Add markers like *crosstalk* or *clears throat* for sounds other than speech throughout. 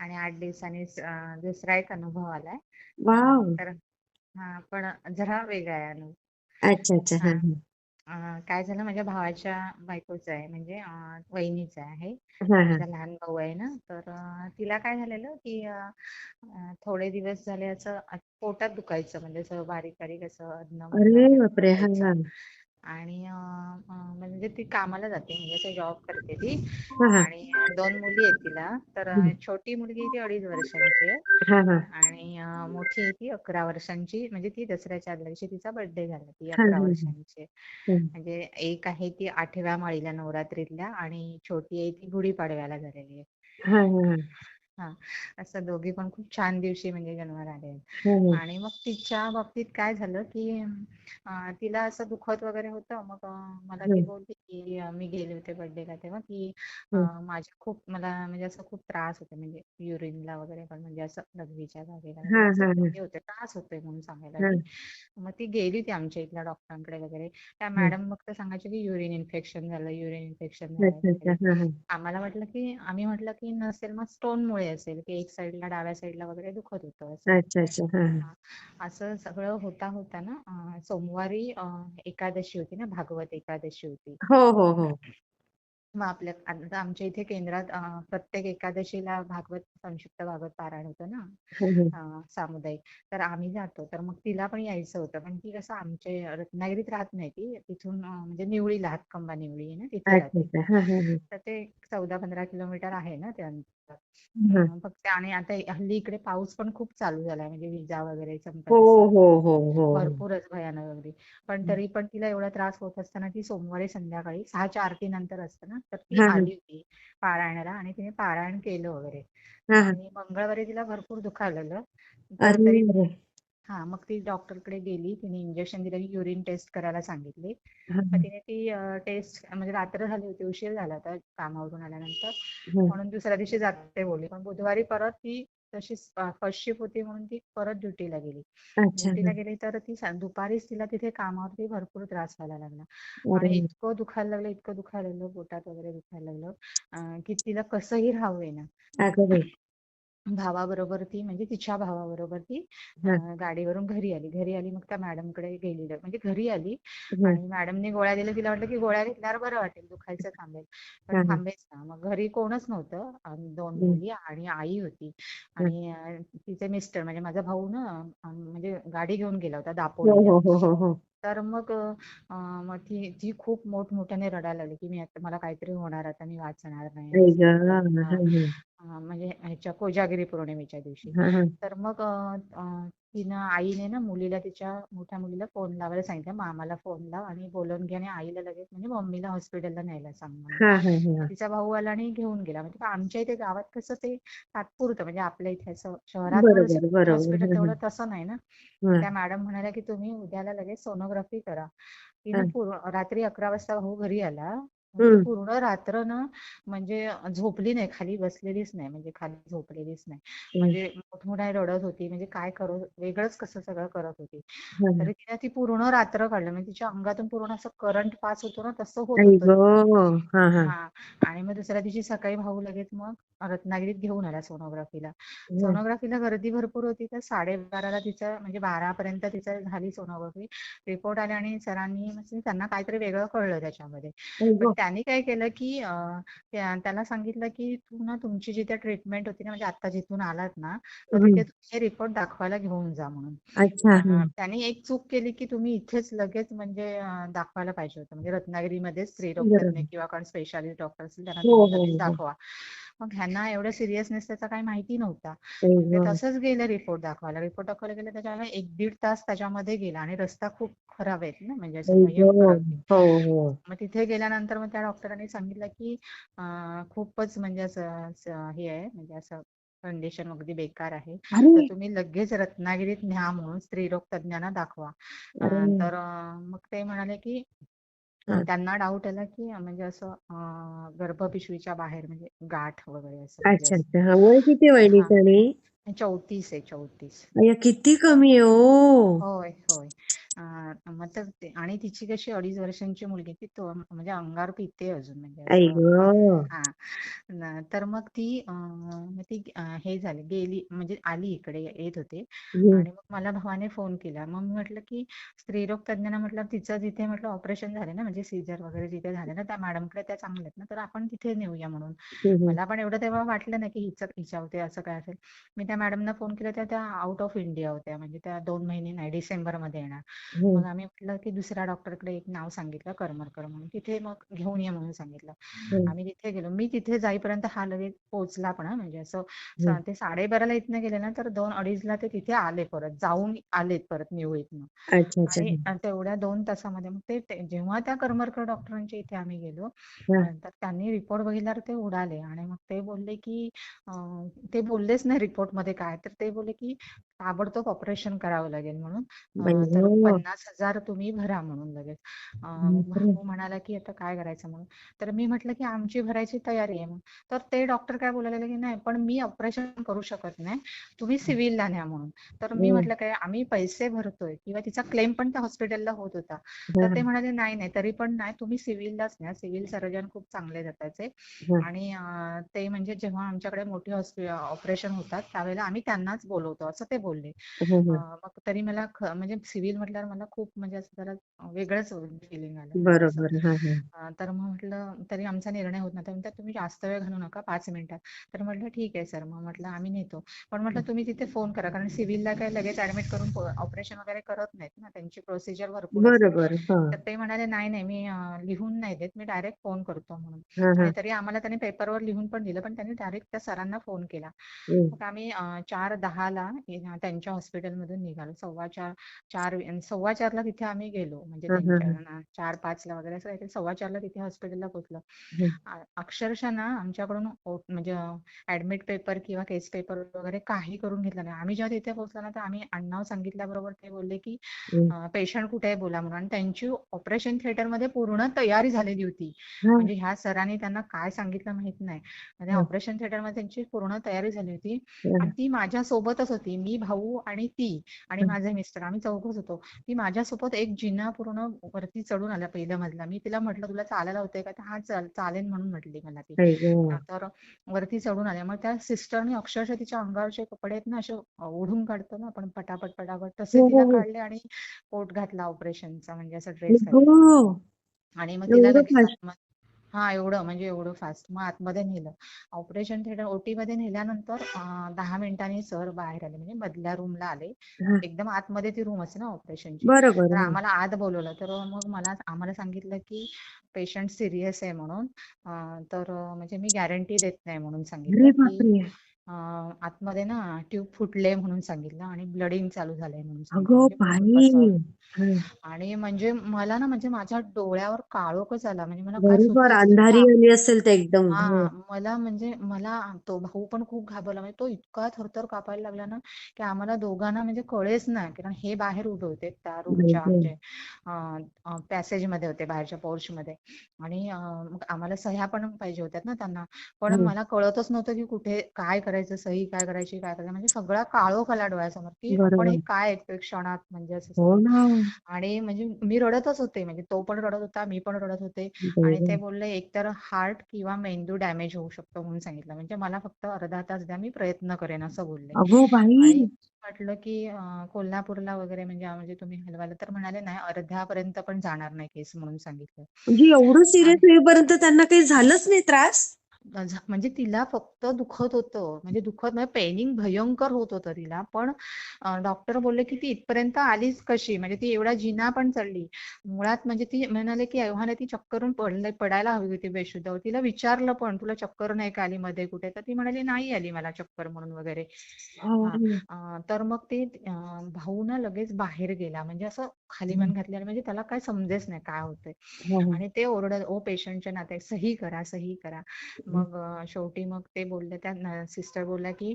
आणि आठ दिवसांनी दुसरा एक अनुभव आलाय. वाव! तर हा पण जरा वेगळा आहे अनुभव. अच्छा अच्छा. हा. हा अं, काय झालं माझ्या भावाच्या बायकोचं आहे म्हणजे अं, वहिनीचं आहे. हा हा. माझा लहान भाऊ आहे ना तर अं, तिला काय झालेलं की अं, अं, थोडे दिवस झाले असं अ- पोटात दुखायचं म्हणजे असं बारीक बारीक असं अरे वगैरे बापरे! हा दुखायचं. हा. आणि म्हणजे ती कामाला जाते म्हणजे असं जॉब करते ती. आणि दोन मुली आहेत तिला. तर छोटी मुलगी ती अडीच वर्षांची आहे. आणि मोठी आहे ती अकरा वर्षांची. म्हणजे ती दसऱ्याच्या आदल्या दिवशी तिचा बर्थडे झाला. ती अकरा वर्षांची आहे. म्हणजे एक आहे ती आठव्या माळीला नवरात्रीतल्या आणि छोटी आहे ती गुढीपाडव्याला झालेली आहे. हा. हा हा असं दोघी पण खूप छान दिवशी म्हणजे जन्माला आले आहेत. हा हा. आणि मग तिच्या बाबतीत काय झालं की तिला असं दुखत वगैरे होतं. मग मला ती बोलली की मी गेले होते बर्थडेला तेव्हा की माझ्या खूप मला म्हणजे असं खूप त्रास होतो म्हणजे युरिनला वगैरे पण म्हणजे असं लघवीच्या जागेला हा हा हे. होते. त्रास होतोय म्हणून सांगायला हा. मग ती गेली होती आमच्या इथल्या डॉक्टरांकडे वगैरे. त्या हा. मॅडम मग तर सांगायच्या की युरिन इन्फेक्शन झालं युरिन इन्फेक्शन झालं हा हा. आम्हाला वाटलं की आम्ही म्हटलं की नसेल मग स्टोन मुळे असेल की एक साईडला डाव्या साईडला वगैरे दुखत होतं असं. अच्छा अच्छा. हा हा. हा. असं सगळं होता होता ना. अं, सोमवारी अं, एकादशी होती ना भागवत एकादशी होती. हो हो हो. मग आपल्या आता आमच्या इथे केंद्रात अं, प्रत्येक एकादशीला भागवत संक्षिप्त भागवत पारायण होतं ना हा हा. अं, सामुदायिक. तर आम्ही जातो. तर मग तिला पण यायचं होतं. पण ती कसं आमच्या रत्नागिरीत राहत नाही ती. तिथून अं, म्हणजे निवळीला हातकंबा निवळी आहे ना तिथे अच्छा राहते. अच्छा. हा हा हा. तर ते चौदा पंधरा किलोमीटर आहे ना ते अंतर हा. अं, फक्त आणि आता हल्ली इकडे पाऊस पण खूप चालू झालाय म्हणजे विजा वगैरे चमकत हो असतात. हो हो भरपूरच भयानक वगैरे पण तरी पण तिला एवढा त्रास होत असताना ती सोमवारी संध्याकाळी सहाच्या आरती नंतर असतं ना तर ती आली होती पारायणाला आणि तिने पारायण केलं वगैरे. आणि मंगळवारी तिला भरपूर दुखायला हा मग ती डॉक्टरकडे गेली तिने इंजेक्शन दिलं युरिन टेस्ट करायला सांगितली. मग तिने ती टेस्ट म्हणजे रात्र झाली होती उशीर झाला होता कामावरून आल्यानंतर. म्हणून दुसऱ्या दिवशी जाते बोलली. पण बुधवारी परत ती तशी फर्स्ट शिफ्ट होती म्हणून ती परत ड्युटीला गेली. ड्युटीला गेली तर ती दुपारीच तिला तिथे कामावरती भरपूर त्रास व्हायला लागला. आणि इतकं दुखायला लागलं इतकं दुखायला लागलं पोटात वगैरे दुखायला लागलं की तिला कसंही राहावं ना. भावाबरोबर ती म्हणजे तिच्या भावाबरोबर ती अं, गाडीवरून घरी आली. घरी आली मग त्या मॅडमकडे गेली म्हणजे घरी आली हा. आणि मॅडमने गोळ्या दिल्या. तिला वाटलं की गोळ्या घेतल्यावर बरं वाटेल दुखायचं थांबेल. पण हा हा. थांबेच ना. मग घरी कोणच नव्हतं. दोन. मुली आणि आई होती. आणि अं, तिचे मिस्टर म्हणजे माझा भाऊ ना अं, म्हणजे गाडी घेऊन गेला होता हो दापोलीला. हो हो हो. हो तर मग अं, मग ती ती खूप मोठमोठ्याने रडायला लागली की मी आता मला काहीतरी होणार आता मी वाचणार नाही. आई असं ग. तसं. हा हा. हा. अं, म्हणजे ह्याच्या कोजागिरी पौर्णिमेच्या दिवशी. तर मग तिनं आईने ना मुलीला तिच्या मोठ्या मुलीला फोन लावायला सांगितलं. मामाला फोन लाव आणि बोलवून घे आणि आईला लगेच म्हणजे मम्मीला हॉस्पिटलला न्यायला सांग म्हणून. तिचा भाऊ आला आणि घेऊन गेला. म्हणजे आमच्या इथे गावात कसं ते तात्पुरतं म्हणजे आपल्या इथे असं शहरात हॉस्पिटल तेवढं तसं नाही ना. त्या मॅडम म्हणाल्या की तुम्ही उद्याला लगेच सोनोग्राफी करा. तिनं रात्री अकरा वाजता भाऊ घरी आला. पूर्ण रात्र ना म्हणजे झोपली नाही खाली बसलेलीच नाही म्हणजे खाली झोपलेलीच नाही. म्हणजे मोठमोठ्या रडत होती म्हणजे काय करत वेगळंच कसं सगळं करत होती. तरी तिने ती पूर्ण रात्र काढली म्हणजे तिच्या अंगातून पूर्ण असं करंट पास होतो ना तसं होत. हा हा. हा. आणि मग दुसऱ्या दिवशी सकाळी भाऊ लगेच मग रत्नागिरीत घेऊन आला सोनोग्राफीला. सोनोग्राफीला गर्दी भरपूर होती तर साडेबाराला तिचं म्हणजे बारापर्यंत तिचं झाली सोनोग्राफी. रिपोर्ट आले आणि सरांनी म्हणजे त्यांना काहीतरी वेगळं कळलं त्याच्यामध्ये. त्यांनी काय केलं की त्याला सांगितलं की तू ना तुमची जिथे ट्रीटमेंट होती ना म्हणजे आता जिथून आलात ना तर. तिथे तुम्ही हे रिपोर्ट दाखवायला घेऊन जा म्हणून. त्यांनी एक चूक केली की तुम्ही इथेच लगेच म्हणजे दाखवायला पाहिजे होतं. म्हणजे रत्नागिरीमध्ये तज्ञ बरोबर. किंवा कोण स्पेशालिस्ट डॉक्टर असतील त्यांना हो हो हो. दाखवा. मग ह्यांना एवढं सिरियसनेस त्याचा काही माहिती नव्हता. तसंच गेलं रिपोर्ट दाखवायला. रिपोर्ट दाखवायला गेलं त्याच्यामुळे एक दीड तास त्याच्यामध्ये गेला आणि रस्ता खूप खराब आहेत ना म्हणजे अगदी हो हो. मग तिथे गेल्यानंतर मग त्या डॉक्टरांनी सांगितलं की खूपच म्हणजे असं हे आहे म्हणजे असं कंडिशन अगदी बेकार आहे. तर तुम्ही लगेच रत्नागिरीत न्या म्हणून स्त्रीरोग तज्ञांना दाखवा. तर मग ते म्हणाले की हा. त्यांना डाऊट आला की म्हणजे असं गर्भपिशवीच्या बाहेर म्हणजे गाठ वगैरे असं म्हणजे अच्छा अच्छा. हा वय किती हा. वहिनीचं आणि? चौतीस आहे चौतीस. अय्या किती कमी आहे ओ. होय होय. मग तर आणि तिची कशी अडीच वर्षांची मुलगी ती तो म्हणजे अंगावर पिते अजून म्हणजे आई असं. ग. हा. न- तर मग ती अं, मग ती अं, हे झाली गेली म्हणजे आली इकडे येत होते. हम्म, आणि मग मला भावाने फोन केला. मग मी म्हटलं की स्त्रीरोग तज्ञांना म्हटलं तिचं जिथे म्हटलं ऑपरेशन झाले ना म्हणजे सीझर वगैरे जिथे झाले ना त्या मॅडमकडे त्या चांगल्या आहेत ना तर आपण तिथे नेऊया म्हणून. हम्म, हम्म. मला पण एवढं तेव्हा वाटलं नाही की हिचं हिच्या होते असं काय असेल. मी त्या मॅडमना फोन केला त्या त्या आउट ऑफ इंडिया होत्या म्हणजे त्या दोन महिने नाही डिसेंबरमध्ये येणार. मग आम्ही म्हटलं की दुसऱ्या डॉक्टरकडे एक नाव सांगितलं करमरकर म्हणून. तिथे मग घेऊन ये म्हणून सांगितलं. हम्म, आम्ही तिथे गेलो. मी तिथे जाईपर्यंत हा लगेच पोहोचला पण हं, म्हणजे असं. स- ते साडेबाराला इथनं गेले ना तर दोन अडीचला ते तिथे आले परत. जाऊन आलेत परत निवळ इथनं. आणि तेवढ्या दोन तासामध्ये मग ते जेव्हा त्या करमरकर डॉक्टरांच्या इथे आम्ही गेलो हा. अं, तर त्यांनी रिपोर्ट बघितल्यावर ते उडाले. आणि मग ते बोलले की ते बोललेच नाही रिपोर्टमध्ये काय. तर ते बोलले की ताबडतोब ऑपरेशन करावं लागेल म्हणून. अय्यो. पन्नास हजार तुम्ही भरा म्हणून लगेच. अं, मग बापरे. भाऊ म्हणाला की आता काय करायचं म्हणून. तर मी म्हटलं की आमची भरायची तयारी आहे तर ते डॉक्टर काय बोलायला की नाही पण मी ऑपरेशन करू शकत नाही. तुम्ही सिव्हिलला न्या म्हणून. तर मी. म्हटलं काय आम्ही पैसे भरतोय. किंवा तिचा क्लेम पण त्या हॉस्पिटलला होत होता. तर ते हा, म्हणाले नाही नाही तरी पण नाही तुम्ही सिव्हिललाच न्या. सिव्हिल सर्जन खूप चांगले जाताचे हा. आणि ते म्हणजे जेव्हा आमच्याकडे मोठी ऑपरेशन होतात त्यावेळेला आम्ही त्यांनाच बोलवतो असं ते बोलले. मग तरी मला म्हणजे सिव्हिल म्हटल्यावर मला खूप म्हणजे असं जरा वेगळंच फिलिंग आलं. बरोबर हा हा. अं, तर मग म्हटलं तरी आमचा निर्णय होत नव्हता. म्हणतात तुम्ही जास्त वेळ घालू नका पाच मिनिटात. तर म्हटलं ठीक आहे सर. मग म्हटलं आम्ही नेतो. पण म्हटलं तुम्ही तिथे फोन करा. कारण सिव्हिलला काय लगेच ऍडमिट करून ऑपरेशन वगैरे करत नाहीत ना त्यांची प्रोसिजर भरपूर असते बरोबर हा. तर ते म्हणाले नाही नाही मी अं, लिहून नाही देत मी डायरेक्ट फोन करतो म्हणून. हा हा. आणि तरी आम्हाला त्यांनी पेपरवर लिहून पण दिलं पण त्यांनी डायरेक्ट त्या सरांना फोन केला. हम्म, मग आम्ही अं, चार दहाला अं, त्यांच्या हॉस्पिटलमधून निघालो. सव्वा चार चार सव्वा चारला तिथे आम्ही गेलो म्हणजे त्यांच्या चार पाचला वगैरे असं काहीतरी सव्वा चारला तिथे हॉस्पिटलला पोहोचलो. अक्षरशः ना आमच्याकडून म्हणजे ऍडमिट पेपर किंवा केस पेपर वगैरे काही करून घेतलं नाही. आम्ही जेव्हा तिथे पोहोचलो ना तर आम्ही आडनाव सांगितल्याबरोबर ते बोलले की. पेशंट कुठे आहे बोला म्हणून. आणि त्यांची ऑपरेशन थिएटरमध्ये पूर्ण तयारी झालेली होती. म्हणजे ह्या सरांनी त्यांना काय सांगितलं माहीत नाही. म्हणजे ऑपरेशन थिएटरमध्ये त्यांची पूर्ण तयारी झाली होती. आणि ती माझ्या सोबतच होती मी भाऊ आणि ती आणि. माझे मिस्टर. आम्ही चौघच होतो. ती माझ्यासोबत एक जिना पूर्ण वरती चढून आला पहिल्या मजला मी तिला म्हटलं तुला चालायला होतंय का? तर हा चाल चालेल म्हणून म्हटली मला ती. तर वरती चढून आले मग त्या सिस्टरने अक्षरशः तिच्या अंगावरचे कपडे आहेत ना असे ओढून काढतो ना आपण पटापट पटापट तसे हो तिला हो. काढले आणि कोट घातला ऑपरेशनचा म्हणजे असं ड्रेस आणि मग तिला लगेच हा एवढं म्हणजे एवढं फास्ट मग आतमध्ये नेलं. ऑपरेशन थिएटर ओटी मध्ये नेल्यानंतर दहा मिनिटांनी सर बाहेर आले. म्हणजे मधल्या रूमला आले. एकदम आतमध्ये ती रूम असते ना ऑपरेशनची बरोबर तर हा. आम्हाला आत बोलवलं. तर मग मला आम्हाला सांगितलं की पेशंट सिरियस आहे म्हणून. तर म्हणजे मी गॅरंटी देत नाही म्हणून सांगितलं की आतमध्ये ना ट्यूब फुटले म्हणून सांगितलं आणि ब्लडिंग चालू झालंय म्हणून आणि म्हणजे मला ना म्हणजे माझ्या डोळ्यावर काळोखच आला म्हणजे मला काय बरोबर अंधारी आली असेल ते एकदम. हो हा. मला म्हणजे मला तो भाऊ पण खूप घाबरला. म्हणजे तो इतका थरथर कापायला लागला ना की आम्हाला दोघांना म्हणजे कळेच नाही कारण हे बाहेर उभे होते त्या रूमच्या. म्हणजे पॅसेजमध्ये होते बाहेरच्या पोर्च मध्ये. आणि अं, मग आम्हाला सह्या पण पाहिजे होत्या ना त्यांना. पण हा मला कळतच नव्हतं की कुठे काय करायचं सही काय करायची काय करायचं. म्हणजे सगळा काळोख आला डोळ्यासमोर की आपण हे काय ऐकतोय क्षणात म्हणजे असं हो सगळं ना आणि म्हणजे मी रडतच होते म्हणजे तो पण रडत होता मी पण रडत होते. आणि. ते बोलले एकतर हार्ट किंवा मेंदू डॅमेज होऊ शकतो म्हणून सांगितलं. म्हणजे मला फक्त अर्धा तास द्या मी प्रयत्न करेन असं बोलले. आणि म्हटलं की कोल्हापूरला वगैरे म्हणजे म्हणजे तुम्ही हलवाल तर म्हणाले नाही अर्ध्यापर्यंत पण जाणार नाही केस म्हणून सांगितलं. म्हणजे एवढं सिरियस होईपर्यंत त्यांना काही झालंच नाही त्रास? म्हणजे तिला फक्त दुखत होतं. म्हणजे दुखत म्हणजे पेनिंग भयंकर होत होतं तिला. पण डॉक्टर बोलले की ती इथपर्यंत आलीच कशी? म्हणजे ती एवढा जिना पण चढली. मुळात म्हणजे ती म्हणाले की एव्हाने ती चक्करून पडले पडायला हवी होती बेशुद्ध. तिला विचारलं पण तुला चक्कर नाही का आली मध्ये कुठे? तर ती म्हणाली नाही आली मला चक्कर म्हणून वगैरे. हा. अं, तर मग ते भाऊ ना लगेच बाहेर गेला. म्हणजे असं खाली मान घातल्याने म्हणजे त्याला काय समजेच नाही काय होतंय. हा, हा. आणि ते ओरडत ओ पेशंटच्या नाते सही करा सही करा. मग शेवटी मग ते बोलले त्या सिस्टर बोलल्या की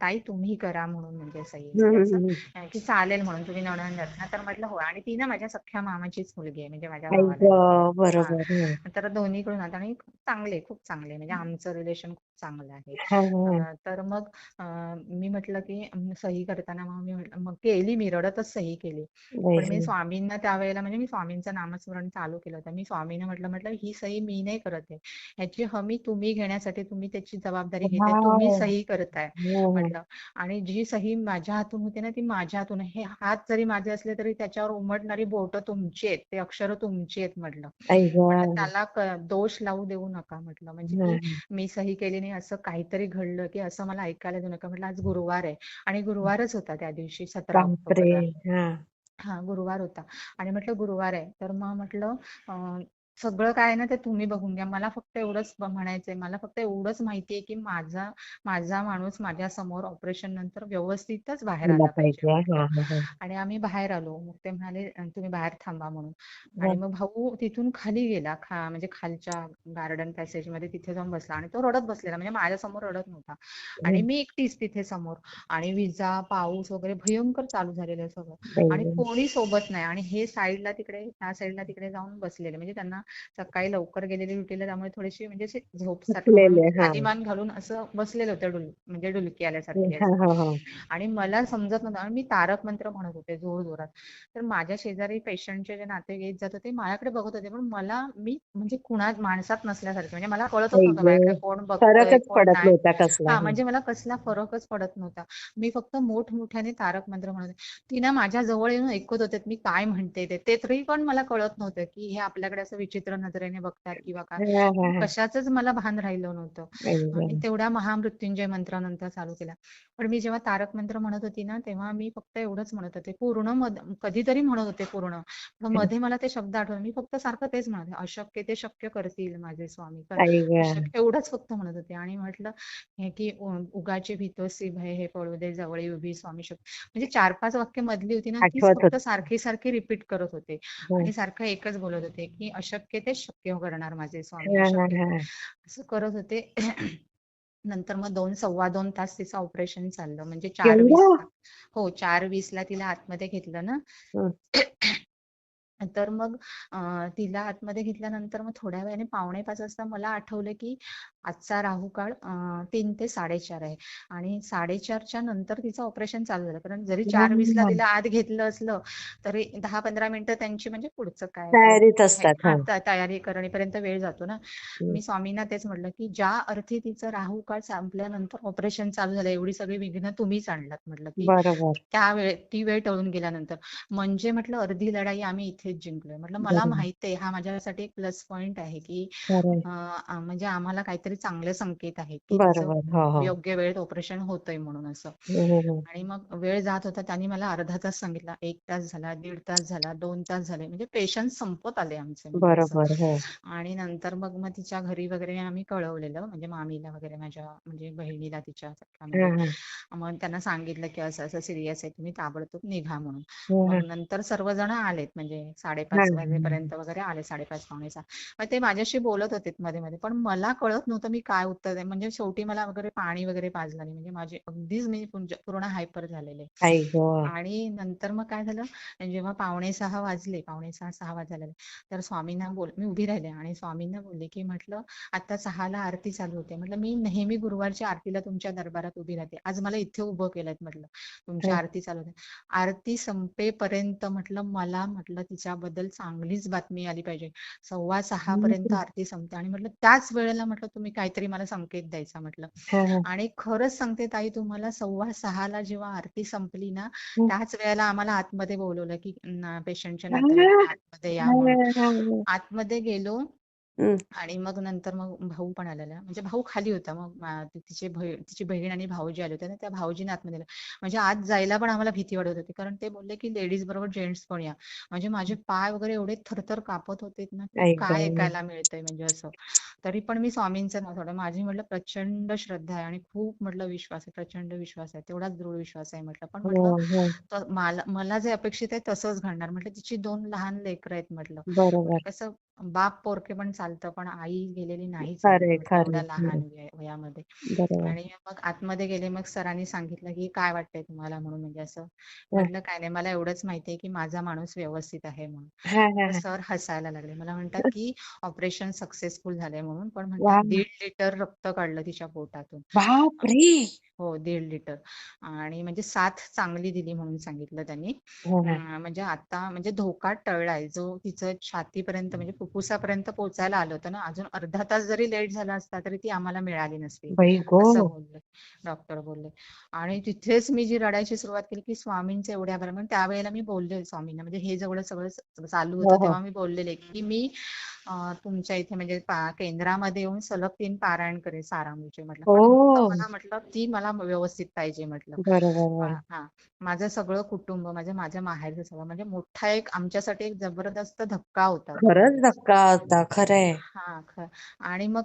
ताई तुम्ही करा म्हणून म्हणजे. अं, की चालेल म्हणून तुम्ही नणंद ना तर म्हटलं हो. आणि ती ना माझ्या सख्ख्या मामाचीच मुलगी आहे म्हणजे माझ्या बरोबर. तर दोन्हीकडून आता आणि खूप चांगले खूप चांगले. म्हणजे आमचं रिलेशन खूप चांगलं आहे. हा, हा, तर मग मी म्हटलं की सही करताना मग मी म्हटलं मग केली मी रडतच सही केली. पण मी. स्वामींना त्यावेळेला म्हणजे मी स्वामींचं नामस्मरण चालू केलं होतं. मी स्वामींना म्हटलं म्हटलं ही सही मी नाही करत आहे. ह्याची हमी तुम्ही घेण्यासाठी तुम्ही त्याची जबाबदारी घेताय. तुम्ही. सही करताय हं. म्हटलं. आणि जी सही माझ्या हातून होते ना ती माझ्या हातून. हे हात जरी माझे असले तरी त्याच्यावर उमटणारी बोटं तुमची आहेत. ते अक्षर तुमची आहेत म्हटलं. त्याला दोष लावू देऊ नका म्हटलं. म्हणजे. मी सही केली नाही असं काहीतरी घडलं की असं मला ऐकायला देऊ नका म्हटलं. आज गुरुवार आहे. आणि गुरुवारच होता त्या दिवशी सतरा ऑक्टोबरला. हा. गुरुवार होता. आणि म्हटलं गुरुवार आहे. तर मग म्हटलं सगळं काय ना ते तुम्ही बघून घ्या. मला फक्त एवढंच म्हणायचंय. मला फक्त एवढंच माहितीये की माझा माझा माणूस माझ्यासमोर ऑपरेशन नंतर व्यवस्थितच बाहेर आला पाहिजे. आणि आम्ही बाहेर आलो. मग ते म्हणाले "अं, तुम्ही बाहेर थांबा म्हणून. आणि मग भाऊ तिथून खाली गेला. खा म्हणजे खालच्या गार्डन पॅसेजमध्ये तिथे जाऊन बसला. आणि तो रडत बसलेला. म्हणजे माझ्यासमोर रडत नव्हता. आणि. मी एकटीच तिथे समोर. आणि विजा पाऊस वगैरे भयंकर चालू झालेलं सगळं. आणि. कोणी सोबत नाही. आणि हे साईडला तिकडे त्या साईडला तिकडे जाऊन बसलेले. म्हणजे त्यांना सकाळी लवकर गेलेले ड्युटीला त्यामुळे थोडीशी म्हणजे खाली मान घालून असं बसलेले होते डुल म्हणजे डुलकी आल्यासारखे आणि मला समजत नव्हतं आणि मी तारक मंत्र म्हणत होते जोर जोरात. तर माझ्या शेजारी पेशंटचे जे नाते येत जात होते माझ्याकडे बघत होते पण मला मी म्हणजे कुणा माणसात नसल्यासारखे म्हणजे मला कळतच नव्हतं माझ्याकडे. कोण बघतंय हा म्हणजे मला कसला फरकच पडत नव्हता. मी फक्त मोठमोठ्याने तारक मंत्र म्हणत होते. ती ना माझ्या जवळ येऊन ऐकत होते मी काय म्हणते ते. ते तरी पण मला कळत नव्हतं की हे आपल्याकडे असं विचित्र नजरेने बघतात किंवा काय. कशाचंच मला भान राहिलं नव्हतं. आणि. तेवढ्या महामृत्युंजय मंत्रानंतर चालू केला. पण मी जेव्हा तारक मंत्र म्हणत होती ना तेव्हा मी फक्त एवढंच म्हणत होते. पूर्ण कधीतरी म्हणत होते पूर्ण. पण मध्ये मला ते शब्द आठवले. मी फक्त सारखं तेच म्हणत होते. अशक्य ते शक्य करतील माझे स्वामी. एवढंच फक्त म्हणत होते. आणि म्हटलं हे की उगाचे भीतोसी भय हे पळू दे जवळ उभी स्वामी शक्ती. म्हणजे चार पाच वाक्य मधली होती ना आठवत फक्त सारखी सारखी रिपीट करत होते. हा. आणि सारखं एकच बोलत होते की अशक्य ते शक्य करणार माझे स्वामी. असं करत होते. *clears throat* नंतर मग दोन सव्वा दोन तास तिचं ऑपरेशन चाललं. म्हणजे चार हो चार वीसला तिला आतमध्ये घेतलं ना. *clears throat* तर मग तिला आतमध्ये घेतल्यानंतर मग थोड्या वेळाने पावणे पाच वाजता मला आठवलं की आजचा राहू काळ तीन ते साडेचार आहे. आणि साडेचारच्या नंतर तिचं ऑपरेशन चालू झालं. कारण जरी चार वीसला हा. तिला आत घेतलं असलं तरी दहा पंधरा मिनिटं त्यांची म्हणजे पुढचं काय हे- हा, हा. तयारी करणेपर्यंत वेळ जातो ना. हं. मी स्वामींना तेच म्हटलं की ज्या अर्थी तिचं राहू काळ संपल्यानंतर ऑपरेशन चालू झालं एवढी सगळी विघ्न तुम्हीच आणलात म्हटलं की त्या वेळ ती वेळ टळून गेल्यानंतर. म्हणजे म्हटलं अर्धी लढाई आम्ही इथेच जिंकलोय. म्हटलं मला माहीत आहे हा माझ्यासाठी एक प्लस पॉइंट आहे की म्हणजे आम्हाला काहीतरी चांगले संकेत आहेत की तिचं हो हो. योग्य वेळेत ऑपरेशन होतंय म्हणून असं. आणि मग वेळ जात होता त्यांनी मला अर्धा तास सांगितला एक तास झाला दीड तास झाला दोन तास झाले. म्हणजे पेशंट संपत आले आमचे म्हणजे हो. आणि नंतर मग मग तिच्या घरी वगैरे आम्ही कळवलेलं म्हणजे मामीला वगैरे माझ्या म्हणजे बहिणीला तिच्या म्हणजे मग त्यांना सांगितलं की असं असं सिरियस आहे तुम्ही ताबडतोब निघा म्हणून. नंतर सर्वजण आलेत म्हणजे साडेपाच. वाजेपर्यंत वगैरे आले साडेपाच पावणे सहा. मग ते माझ्याशी बोलत होते मध्ये मध्ये. पण मला कळत नव्हतं मी काय उत्तर द्यायचं म्हणजे शेवटी मला वगैरे पाणी वगैरे पाजलं नाही. म्हणजे माझे अगदीच मी पूर्ण हायपर झालेले आई गं. आणि नंतर मग काय झालं? जेव्हा पावणे सहा वाजले पावणे सहा सहा वाजले तर स्वामींना बोल मी उभी राहिले आणि स्वामींना बोलले की म्हटलं आता सहाला आरती चालू होते. म्हटलं मी नेहमी गुरुवारच्या आरतीला तुमच्या दरबारात उभी राहते. आज मला इथे उभं केलंय म्हटलं तुमची हं. आरती चालू होते. आरती संपेपर्यंत म्हटलं मला म्हटलं तिच्याबद्दल चांगलीच बातमी आली पाहिजे. सव्वा सहा पर्यंत. आरती संपते. आणि म्हटलं त्याच वेळेला म्हटलं तुम्ही काहीतरी मला संकेत द्यायचा म्हटलं हा, हा. आणि खरंच सांगते ताई तुम्हाला सव्वा सहाला जेव्हा आरती संपली ना. त्याच वेळेला आम्हाला आतमध्ये बोलवलं की पेशंटच्या नातेवाईक आतमध्ये या म्हणून हा. आतमध्ये गेलो हं. आणि मग नंतर मग भाऊ पण आलेला. म्हणजे भाऊ खाली होता मग मा- तिचे बही- तिची बहीण आणि भाऊजी आले होते ना त्या भाऊजीने आतमध्ये गेलं. म्हणजे आत जायला पण आम्हाला भीती वाटत होती. कारण ते बोलले की लेडीज बरोबर जेंट्स पण या. म्हणजे माझे पाय वगैरे एवढे थरथर कापत होते ना की आई काय गं. ऐकायला मिळतंय म्हणजे असं. तरी पण मी स्वामींचं नाव सोडलं. माझी म्हटलं प्रचंड श्रद्धा आहे आणि खूप म्हटलं विश्वास आहे प्रचंड विश्वास आहे. तेवढाच दृढ विश्वास आहे म्हटलं. पण हो म्हटलं हो. तर मला मला जे अपेक्षित आहे तसंच घडणार. म्हटलं तिची दोन लहान लेकरं आहेत म्हटलं बरोबर. कसं बाप पोरके पण चालतं पण आई गेलेली नाही चालत खरंय म्हटलं एवढ्या खरंय लहान वया- वयामध्ये. बरोबर. आणि मग आतमध्ये गेले मग सरांनी सांगितलं की काय वाटतंय तुम्हाला म्हणून म्हणजे असं हा. म्हटलं काय नाही मला एवढंच माहितीये की माझा माणूस व्यवस्थित आहे म्हणून. हा हा तर हा. सर हसायला लागले. मला म्हणतात की ऑपरेशन सक्सेसफुल झालंय म्हणून. पण म्हणतात दीड लिटर रक्त काढलं तिच्या पोटातून. बापरे! हो दीड लिटर. आणि म्हणजे साथ चांगली दिली म्हणून सांगितलं त्यांनी. हा हा. अं, म्हणजे आता म्हणजे धोका टळलाय. जो तिचं छातीपर्यंत म्हणजे फुफ्फुसापर्यंत पोहोचायला आलं होतं ना अजून अर्धा तास जरी लेट झाला असता तरी ती आम्हाला मिळाली नसती. बाई गो. असं बोलले. डॉक्टर बोलले. आणि तिथेच मी जी रडायची सुरुवात केली की स्वामींचे एवढ्या बरं. त्यावेळेला मी बोलले स्वामींना. म्हणजे हे जेवढं सगळं चालू हो होतं हो. तेव्हा मी बोललेले की मी तुमच्या इथे म्हणजे केंद्रामध्ये येऊन सलग तीन पारायण करेन सारामृचे म्हटलं. हो. मला म्हटलं ती मला व्यवस्थित पाहिजे म्हटलं. हा माझं सगळं कुटुंब म्हणजे माझ्या माहेरचं सगळं म्हणजे मोठा एक आमच्यासाठी एक जबरदस्त धक्का होता. खरंच धक्का होता खरंय. हा ख- आणि मग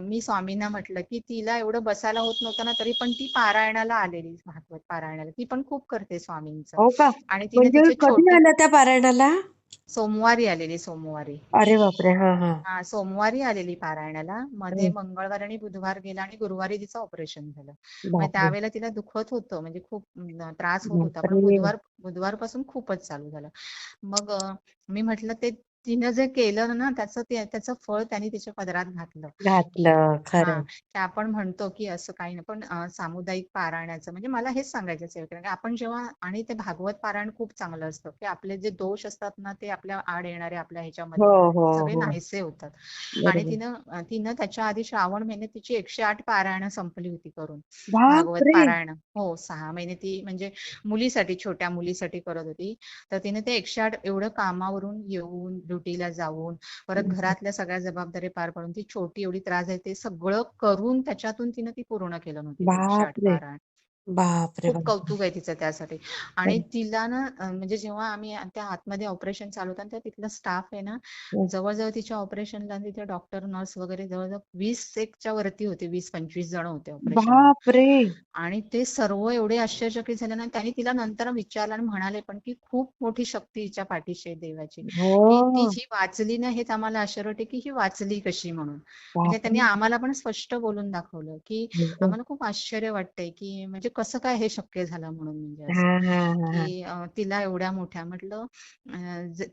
मी स्वामींना म्हटलं की तिला एवढं बसायला होत नव्हतं ना तरी पण ती पारायणाला आलेली भागवत पारायणाला. ती पण खूप करते स्वामींचं. हो आणि तिने म्हणजे त्या पारायणाला? सोमवारी आलेली सोमवारी. अरे बापरे हा हा. हा सोमवारी आलेली पारायणाला. मध्ये. मंगळवार आणि बुधवार गेला आणि गुरुवारी तिचं ऑपरेशन झालं. मग बापरे त्यावेळेला तिला दुखत होतं म्हणजे खूप अं, त्रास होत होता. पण बापरे. बुधवार बुधवारपासून खूपच चालू झालं. मग अं, मी म्हटलं ते तिनं जे केलं ना त्याचं ते त्याचं फळ त्यांनी तिच्या पदरात घातलं. घातलं हा खरंय की आपण म्हणतो की असं काही नाही पण अं, सामुदायिक पारायणाचं म्हणजे मला हेच सांगायचं आहे कारण की आपण जेव्हा आणि ते भागवत पारायण खूप चांगलं असतं की आपले जे दोष असतात ना ते आपल्या आड येणारे आपल्या ह्याच्यामध्ये हो हो सगळे हो. नाहीसे होतात. आणि बरोबर. तिनं अं, तिनं त्याच्या आधी श्रावण महिन्यात तिची एकशे आठ पारायणं संपली होती करून. भागवत बापरे! पारायण. हो सहा महिने ती म्हणजे मुलीसाठी छोट्या मुलीसाठी करत होती. तर तिने ते एकशे आठ एवढं कामावरून येऊन ड्युटीला जाऊन परत घरातल्या सगळ्या जबाबदारी पार पाडून ती छोटी एवढी त्रास आहे ते सगळं करून त्याच्यातून तिनं ती पूर्ण केलं नव्हती बापरे! बापरे खूप कौतुक आहे तिचं त्यासाठी. आणि तिला ना अं, म्हणजे जेव्हा आम्ही त्या आतमध्ये ऑपरेशन चालू होतं ना, त्या तिथला स्टाफ आहे ना हं. जवळजवळ तिच्या ऑपरेशनला तिथे डॉक्टर नर्स वगैरे जवळजवळ वीस एकच्या वरती होते वीस पंचवीस जण होते ऑपरेशनला बापरे! आणि ते सर्व एवढे आश्चर्यचकित झाले ना त्यांनी तिला नंतर विचारलं आणि म्हणाले पण की खूप मोठी शक्ती हिच्या पाठीशी आहे देवाची. की ती हो ही वाचली ना हेच आम्हाला आश्चर्य वाटते की ही वाचली कशी म्हणून. म्हणजे त्यांनी बापरे! आम्हाला पण स्पष्ट बोलून दाखवलं की आम्हाला खूप आश्चर्य वाटतंय की म्हणजे कसं काय हे शक्य झालं म्हणून म्हणजे असं? की तिला एवढ्या मोठ्या म्हटलं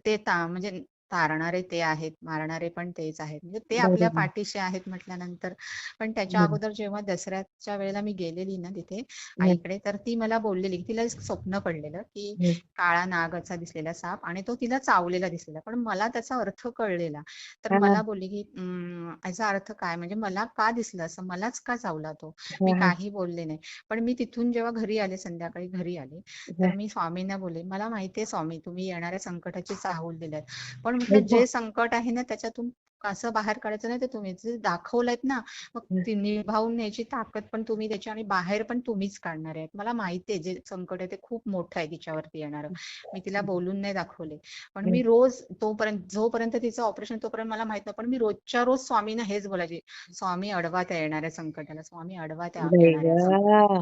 ते ता म्हणजे तारणारे ते आहेत मारणारे पण तेच आहेत. म्हणजे ते आपल्या पाठीशी आहेत म्हटल्यानंतर. पण त्याच्या अगोदर जेव्हा दसऱ्याच्या वेळेला मी गेलेली ना तिथे आईकडे तर ती मला बोललेली तिला एक स्वप्न पडलेलं की. काळा नागाचा दिसलेला साप आणि तो तिला चावलेला दिसलेला. पण मला त्याचा अर्थ कळलेला. तर मला बोलली की "अं, याचा अर्थ काय? म्हणजे मला का दिसलं? असं मलाच का चावला तो? मी काही बोलले नाही. पण मी तिथून जेव्हा घरी आले संध्याकाळी घरी आले तर मी स्वामींना बोलले मला माहितीये स्वामी तुम्ही येणाऱ्या संकटाची चाहूल दिल्यात. पण म्हटलं का? जे संकट आहे ना त्याच्यातून कसं बाहेर काढायचं नाही ते तुम्ही जे दाखवलंय ना मग. ती निभावून न्यायची ताकद पण तुम्ही त्याची आणि बाहेर पण तुम्हीच काढणार आहेत मला माहितीये जे संकट आहे ते खूप मोठं आहे तिच्यावरती येणार मी तिला बोलून नाही दाखवले पण. मी रोज तोपर्यंत जोपर्यंत तिचं ऑपरेशन तोपर्यंत मला माहीत नाही पण मी रोजच्या रोज स्वामींना हेच बोलायचे स्वामी अडवा त्या येणाऱ्या संकटाला स्वामी अडवा त्या.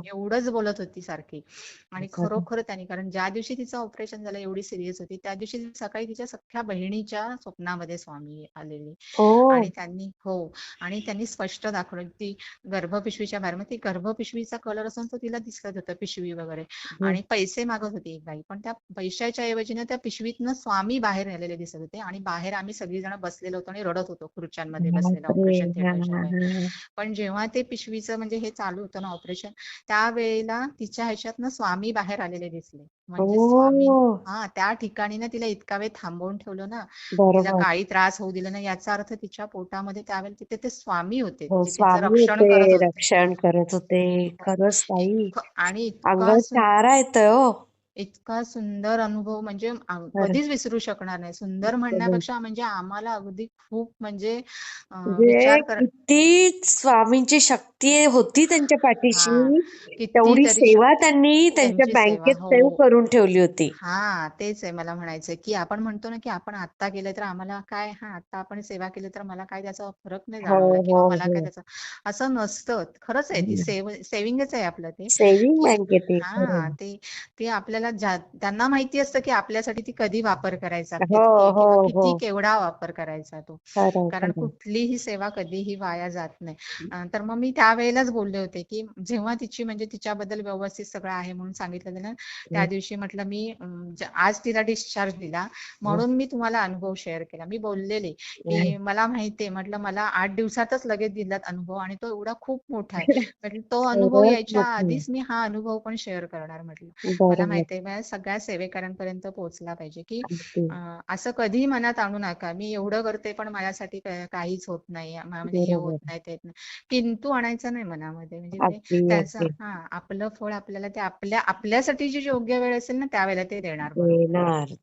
एवढंच बोलत होती सारखी आणि? खरोखर त्यांनी कारण ज्या दिवशी तिचं ऑपरेशन झालं एवढी सिरियस होती त्या दिवशी सकाळी तिच्या सख्या बहिणीच्या स्वप्नामध्ये स्वामी आलेले आणि त्यांनी हो. आणि त्यांनी स्पष्ट दाखवलं ती गर्भपिशवीच्या बाहेर मग ती गर्भपिशवीचा कलर असून तो तिला दिसत होतं पिशवी वगैरे. हं. आणि पैसे मागत होती एक बाई. पण त्या पैशाच्या ऐवजी ना त्या पिशवीतनं स्वामी बाहेर आलेले दिसत होते. आणि बाहेर आम्ही सगळीजण बसलेलो होतो आणि रडत होतो. खुर्च्यांमध्ये बसलेलो ऑपरेशन हा थिएटरच्या हा हा. पण जेव्हा ते पिशवीचं म्हणजे हे चालू होतं ना ऑपरेशन त्यावेळेला तिच्या ह्याच्यातनं स्वामी बाहेर आलेले दिसले. म्हणजे स्वामी हो हा त्या ठिकाणी ना तिला इतका वेळ थांबवून ठेवलं ना तिला काही त्रास होऊ दिला नाही. याचा अर्थ तिच्या पोटामध्ये त्यावेळेला तिथे ते स्वामी होते. हो जे तिचं स्वामी रक्षण होते करत होते. रक्षण करत होते. हो. खरंच ताई. इतकं आणि इतका अंगावर सुं शहारा येतोय हो. इतका सुंदर अनुभव म्हणजे कधीच विसरू शकणार नाही. सुंदर. म्हणण्यापेक्षा म्हणजे आम्हाला अगदी खूप म्हणजे म्हणजे किती स्वामींची शक्ती होती त्यांच्या पाठीशी. तेवढी सेवा त्यांनी त्यांच्या बँकेत सेव्ह हो करून ठेवली होती. हा तेच आहे मला म्हणायचं की आपण म्हणतो ना की आपण आत्ता केलं तर आम्हाला काय हा आता आपण सेवा केली तर मला काय त्याचा फरक नाही हो जाणवला किंवा हो मला काय त्याचा असं नसतं. खरंच आहे ती सेव सेविंगच आहे आपलं ते. सेव्हिंग बँकेत हा ते आपल्याला ज्या त्यांना माहिती असतं की आपल्यासाठी ती कधी वापर करायचा हो किती किंवा हो. किती हो केवढा वापर करायचा तो. कारण कुठलीही सेवा कधीही वाया जात नाही. तर मग मी त्यावेळेलाच बोलले होते की जेव्हा तिची म्हणजे तिच्याबद्दल व्यवस्थित सगळं आहे म्हणून सांगितलं ना त्या दिवशी म्हटलं मी आज तिला डिस्चार्ज दिला म्हणून मी तुम्हाला अनुभव शेअर केला. मी बोललेले की मला माहितीये म्हटलं मला आठ दिवसातच लगेच दिलात अनुभव आणि तो एवढा खूप मोठा आहे. *laughs* म्हटलं तो अनुभव यायच्या. आधीच मी हा अनुभव पण शेअर करणार म्हटलं. मला बरोबर. माझ्या सगळ्या सेवेकरांपर्यंत पोहोचला पाहिजे की असं कधीही मनात आणू नका. मी एवढं करते पण माझ्यासाठी काहीच होत नाही. म्हणजे हे होत नाही ते किंतु आणायचं नाही मनामध्ये. म्हणजे त्याचं हा आपलं फळ आपल्याला ते आपल्या आपल्यासाठी जी योग्य वेळ असेल ना त्यावेळेला ते देणार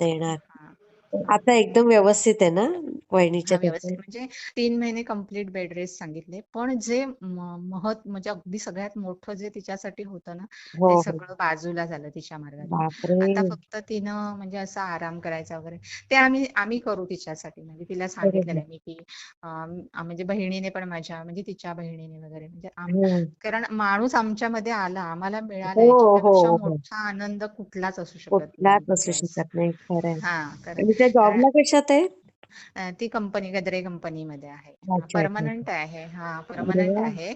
देणार आता एकदम व्यवस्थित आहे ना वहिनीच्या हा व्यवस्थित. म्हणजे तीन महिने कंप्लीट बेड रेस्ट सांगितले. पण जे म- महत् म्हणजे अगदी सगळ्यात मोठं जे तिच्यासाठी होतं ना हो ते हो. सगळं बाजूला झालं तिच्या मार्गातून बापरे! आता फक्त तिनं म्हणजे असा आराम करायचा वगैरे ते आम्ही आम्ही करू तिच्यासाठी. म्हणजे तिला सांगितलेलं बरोबर आहे मी की अं, म्हणजे बहिणीने पण माझ्या म्हणजे तिच्या बहिणीने वगैरे म्हणजे आम- हम्म. कारण माणूस आमच्यामध्ये आला आम्हाला मिळाला हो हो याच्यापेक्षा हो. मोठा आनंद कुठलाच असू शकत नाही. कुठलाच असू शकत नाही खरं आहे हा कारण जॉबला कशात आहे अ, ती कंपनी गद्रे कंपनीमध्ये आहे. परमनंट आहे. हा परमनंट आहे.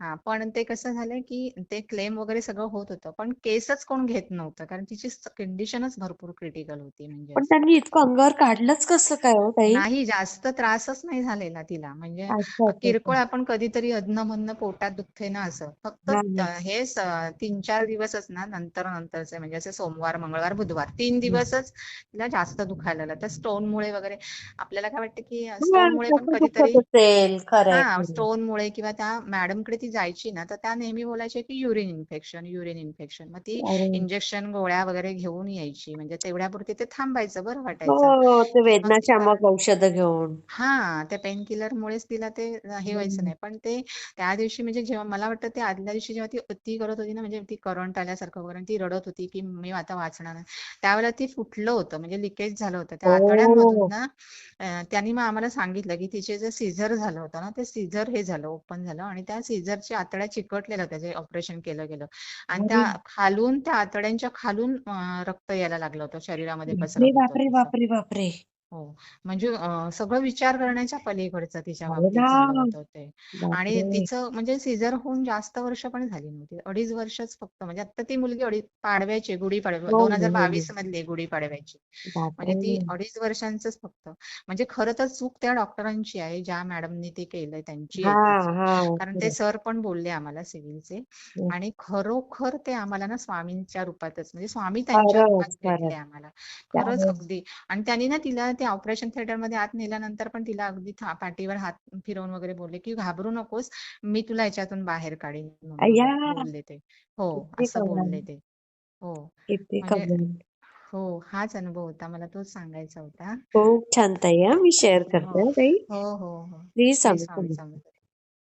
हा पण ते कसं झालं की ते क्लेम वगैरे सगळं होत होतं पण केसच कोण घेत नव्हतं कारण तिची कंडिशनच भरपूर क्रिटिकल होती म्हणजे. पण त्यांनी इतकं अंगावर काढलंच कसं काय हो ताई? नाही जास्त त्रासच नाही झालेला तिला. म्हणजे किरकोळ आपण कधीतरी अधनं पोटात दुखते ना असं. फक्त हा तीन चार दिवसच ना नंतर नंतरचे म्हणजे असे सोमवार मंगळवार बुधवार तीन दिवसच तिला जास्त दुखायला लागलं. त्या स्टोन मुळे वगैरे आपल्याला काय वाटतं की हा, स्टोन मुळे पण कधीतरी हा खरंय. स्टोन मुळे किंवा त्या मॅडमकडे ती जायची ना तर त्या नेहमी बोलायच्या की युरिन इन्फेक्शन युरिन इन्फेक्शन मग ती इंजेक्शन गोळ्या वगैरे घेऊन यायची. म्हणजे तेवढ्यापुरती ते थांबायचं बरं वाटायचं. हो वेदनाशामक औषधं घेऊन. हा त्या पेन किलर मुळेच तिला ते हे व्हायचं. नाही. पण ते त्या दिवशी म्हणजे जेव्हा मला वाटतं ते आदल्या दिवशी जेव्हा ती ती करत होती ना म्हणजे ती करंट आल्यासारखं वगैरे ती रडत होती की मी आता वाचणार नाही. त्यावेळेला ती फुटलं होतं. म्हणजे लिकेज झालं होतं. त्या आतड्यांमधून हो ना अं, त्यांनी मग आम्हाला सांगितलं की तिचे जे सीझर झालं होतं ना ते सीझर हे झालं ओपन झालं आणि त्या सीझरच्या आतड्या चिकटलेल्या होत्या जे ऑपरेशन केलं गेलं. आणि त्या खालून त्या आतड्यांच्या खालून रक्त यायला लागलं होतं शरीरामध्ये बापरे बापरे बापरे. हो. म्हणजे अं, सगळं विचार करण्याच्या पलीकडचं तिच्या हो बाबतीत ना. झालं होतं. ते आणि बापरे! तिचं म्हणजे सिझर होऊन जास्त वर्ष पण झाली नव्हती. अडीच वर्षच फक्त. म्हणजे आता ती मुलगी अडीच पाडव्याची गुढीपाडवा हो दोन ना हजार हो बावीस मधली गुढीपाडव्याची म्हणजे ती बापरे! अडीच वर्षांचंच फक्त. म्हणजे खरं तर चूक त्या डॉक्टरांची आहे ज्या मॅडमनी ते केलंय त्यांची हा आहे ती चूक हा कारण ते खरं सर पण बोलले आम्हाला सिव्हिलचे. हं. आणि खरोखर ते आम्हाला ना स्वामींच्या रूपातच म्हणजे स्वामी त्यांच्या खरंच रूपात भेटले खरंच आम्हाला. खरंच त्यावेळेस अगदी. आणि त्यांनी ना तिला ते ऑपरेशन थिएटरमध्ये आत नेल्यानंतर पण तिला अगदी था- पाठीवर हात फिरवून वगैरे बोलले की घाबरू नकोस मी तुला याच्यातून बाहेर काढीन बोलले ते. हो असं बोलले ते. हो. म्हणजे हो हाच अनुभव होता. मला तोच सांगायचा होता. खूप छान ताई हा. मी शेअर हो. करते हा हो हो. हो प्लीज